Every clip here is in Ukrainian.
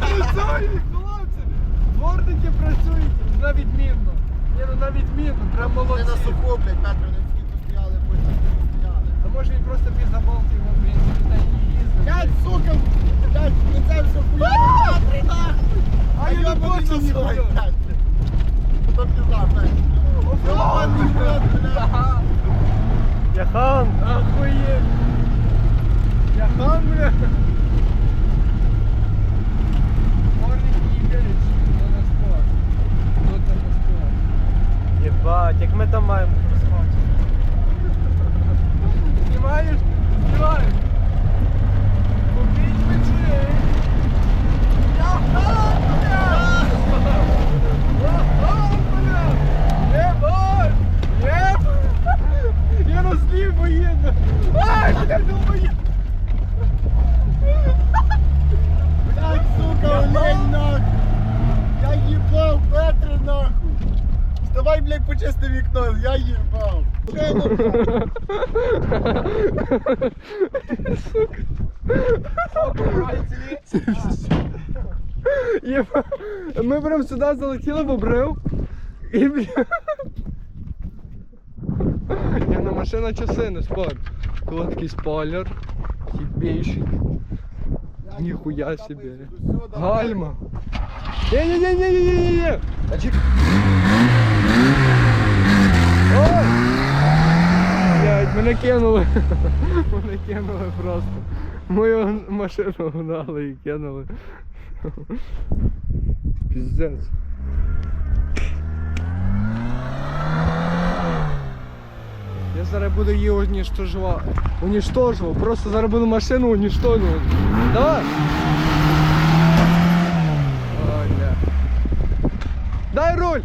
Працюють, хлопці! Дворники працюють на відмінно. Ні, ну на відмінно, прям молодці. на суху, блядь, метро не скільки стояли, потім стояли. А може він просто піздаболт його, блін, не їздив. Блядь, сука, не це все хуя, метри нахуй! А я не насрать, ніхуя. блядь. Хто пізда, блядь? Йобаний в рот, блядь. Ага, Яхан! охуєть. Я хан, бля. Дворники їбелись, но на спорт. Тут там на спорт. Єбать, як ми там маємо розхватити? Знімаєш? Знімаєш. Купіть печи. Я хан, бля. Ага, бля. Єбать. Єбать. Я розлів воєнно. Ай, бля, думаю. Блядь, сука, олень, нахуй! Я їбав, метри, нахуй! Вставай, блядь, почисти вікно, я їбав! Єба. Ми прям сюди залетіли в обрив. І бля. Ні, ну машина часи, не спор. Тут такий спойлер. Хібейший. Ніхуя собі. Гальма. Ні-ні-ні-ні-ні-ні-ні. Ой! Мене кинули. Мене кинули просто. Мою машину гнали і кинули. Піздець. Я зараз буду її уничтожувати. Уничтожувати. Просто зараз буду машину уничтожувати. Давай! Дай руль!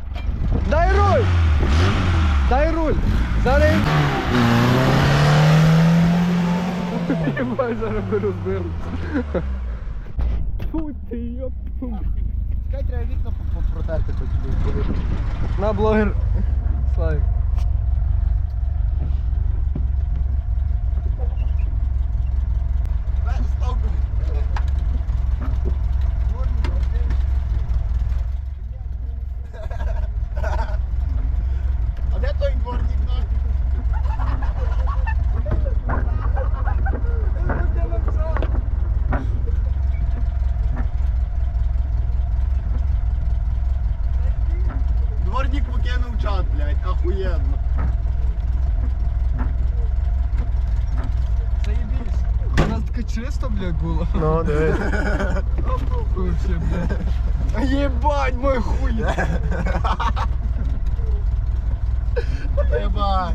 Дай руль! Дай руль! Зараз. Єбать, зараз би розбилися. Фу ти йоп. Чекай, треба вікна по- по- протерти хоч. На блогер. Слайк. Блядь, було. Ну, дивись. Вообще, блядь. Ебать, мой хуй. Єбать,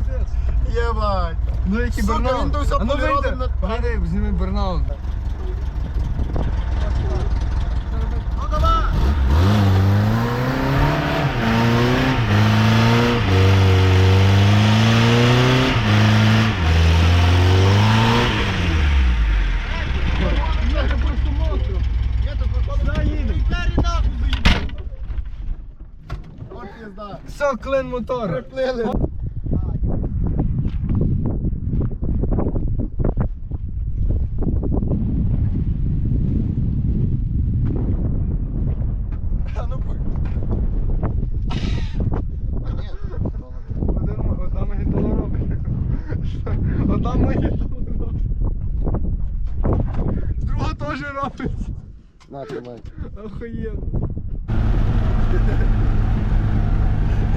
єбать. Ну який Сука, Бернаут. він все А ну поліродом вийди, зніми Бернаут. Ну давай! Я просто мокро. Я тут виходить. Да, їдемо. Двері нахуй заїбав. От пізда. Все, клин мотора. Приплили. Ну Одна робить. Друга теж робить. На, тримай. Охуєнно.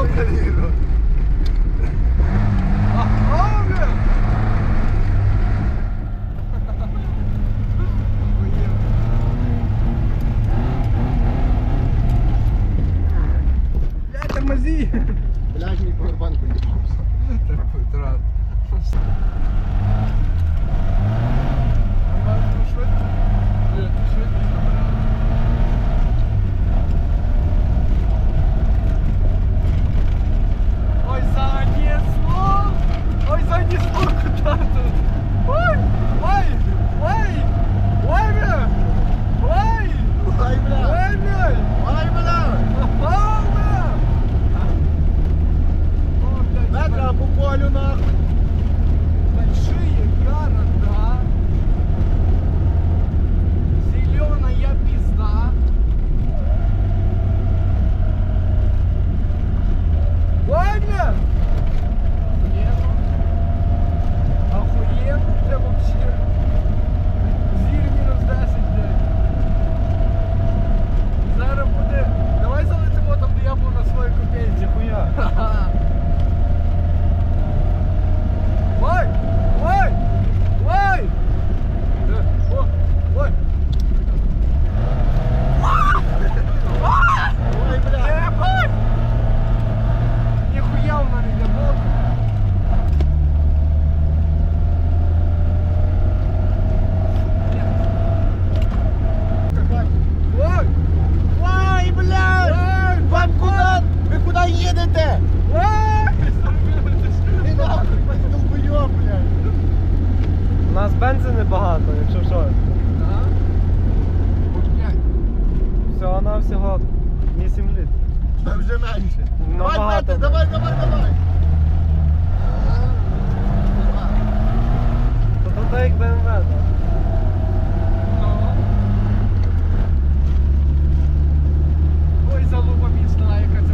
un peligro. всього 8 літ. Та вже менше. Давай, Петя, давай, давай, давай. Та то як БМВ, так. Ну. Ой, залупа міцна, яка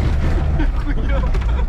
구야